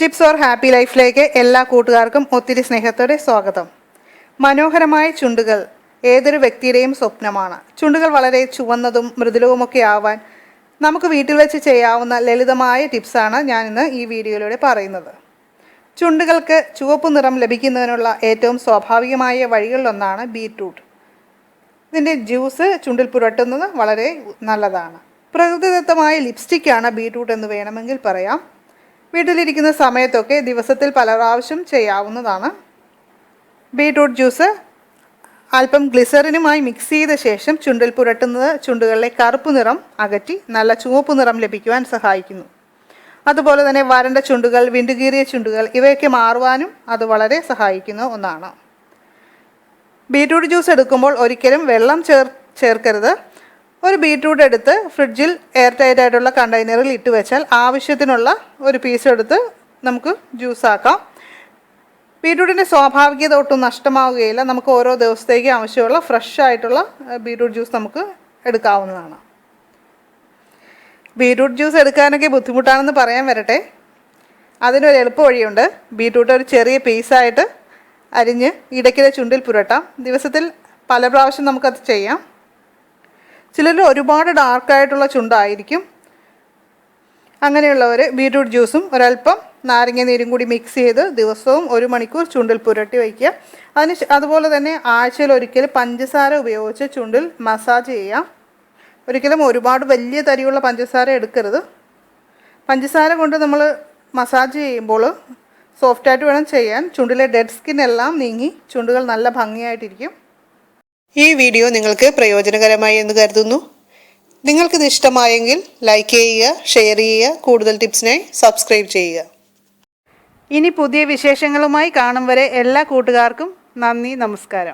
Tips or happy ലൈഫിലേക്ക് എല്ലാ കൂട്ടുകാർക്കും ഒത്തിരി സ്നേഹത്തോടെ സ്വാഗതം. മനോഹരമായ ചുണ്ടുകൾ ഏതൊരു വ്യക്തിയുടെയും സ്വപ്നമാണ്. ചുണ്ടുകൾ വളരെ ചുവന്നതും മൃദുലവുമൊക്കെ ആവാൻ നമുക്ക് വീട്ടിൽ വെച്ച് ചെയ്യാവുന്ന ലളിതമായ ടിപ്സാണ് ഞാൻ ഇന്ന് ഈ വീഡിയോയിലൂടെ പറയുന്നത്. ചുണ്ടുകൾക്ക് ചുവപ്പ് നിറം ലഭിക്കുന്നതിനുള്ള ഏറ്റവും സ്വാഭാവികമായ വഴികളിലൊന്നാണ് ബീറ്റ്റൂട്ട്. ഇതിന്റെ ജ്യൂസ് ചുണ്ടിൽ പുരട്ടുന്നത് വളരെ നല്ലതാണ്. പ്രകൃതിദത്തമായ ലിപ്സ്റ്റിക്കാണ് ബീറ്റ്റൂട്ട് എന്ന് വേണമെങ്കിൽ പറയാം. വീട്ടിലിരിക്കുന്ന സമയത്തൊക്കെ ദിവസത്തിൽ പല പ്രാവശ്യം ചെയ്യാവുന്നതാണ്. ബീട്രൂട്ട് ജ്യൂസ് അല്പം ഗ്ലിസറിനുമായി മിക്സ് ചെയ്ത ശേഷം ചുണ്ടിൽ പുരട്ടുന്നത് ചുണ്ടുകളിലെ കറുപ്പ് നിറം അകറ്റി നല്ല ചുവപ്പ് നിറം ലഭിക്കുവാൻ സഹായിക്കുന്നു. അതുപോലെ തന്നെ വരണ്ട ചുണ്ടുകൾ വിണ്ടുകീറിയ ചുണ്ടുകൾ ഇവയൊക്കെ മാറുവാനും അത് വളരെ സഹായിക്കുന്ന ഒന്നാണ്. ബീട്രൂട്ട് ജ്യൂസ് എടുക്കുമ്പോൾ ഒരിക്കലും വെള്ളം ചേർ ചേർക്കരുത്. ഒരു ബീട്രൂട്ട് എടുത്ത് ഫ്രിഡ്ജിൽ എയർ ടൈറ്റ് ആയിട്ടുള്ള കണ്ടെയ്നറിൽ ഇട്ട് വെച്ചാൽ ആവശ്യത്തിനുള്ള ഒരു പീസ് എടുത്ത് നമുക്ക് ജ്യൂസ് ആക്കാം. ബീട്രൂട്ടിന്റെ സ്വാഭാവികത ഒട്ടും നഷ്ടമാവുകയില്ല. നമുക്ക് ഓരോ ദിവസത്തേക്ക് ആവശ്യമുള്ള ഫ്രഷ് ആയിട്ടുള്ള ബീട്രൂട്ട് ജ്യൂസ് നമുക്ക് എടുക്കാവുന്നതാണ്. ബീട്രൂട്ട് ജ്യൂസ് എടുക്കാനൊക്കെ ബുദ്ധിമുട്ടാണെന്ന് പറയാൻ വരട്ടെ. അതിനൊരു എളുപ്പ വഴിയുണ്ട് ബീട്രൂട്ട് ഒരു ചെറിയ പീസായിട്ട് അരിഞ്ഞ് ഇടയ്ക്കിടെ ചുണ്ടിൽ പുരട്ടാം. ദിവസത്തിൽ പല പ്രാവശ്യം നമുക്കത് ചെയ്യാം. ചിലർ ഒരുപാട് ഡാർക്കായിട്ടുള്ള ചുണ്ടായിരിക്കും. അങ്ങനെയുള്ളവർ ബീട്രൂട്ട് ജ്യൂസും ഒരല്പം നാരങ്ങ നീരും കൂടി മിക്സ് ചെയ്ത് ദിവസവും ഒരു മണിക്കൂർ ചുണ്ടിൽ പുരട്ടി വയ്ക്കുക. അതിന് അതുപോലെ തന്നെ ആഴ്ചയിൽ ഒരിക്കൽ പഞ്ചസാര ഉപയോഗിച്ച് ചുണ്ടിൽ മസാജ് ചെയ്യാം ഒരിക്കലും ഒരുപാട് വലിയ തരിയുള്ള പഞ്ചസാര എടുക്കരുത്. പഞ്ചസാര കൊണ്ട് നമ്മൾ മസാജ് ചെയ്യുമ്പോൾ സോഫ്റ്റായിട്ട് വേണം ചെയ്യാൻ. ചുണ്ടിലെ ഡെഡ് സ്കിൻ എല്ലാം നീങ്ങി ചുണ്ടുകൾ നല്ല ഭംഗിയായിട്ടിരിക്കും. ഈ വീഡിയോ നിങ്ങൾക്ക് പ്രയോജനകരമായി എന്ന് കരുതുന്നു. നിങ്ങൾക്കിത് ഇഷ്ടമായെങ്കിൽ ലൈക്ക് ചെയ്യുക ഷെയർ ചെയ്യുക കൂടുതൽ ടിപ്സിനായി സബ്സ്ക്രൈബ് ചെയ്യുക. ഇനി പുതിയ വിശേഷങ്ങളുമായി കാണും വരെ എല്ലാ കൂട്ടുകാർക്കും നന്ദി നമസ്കാരം.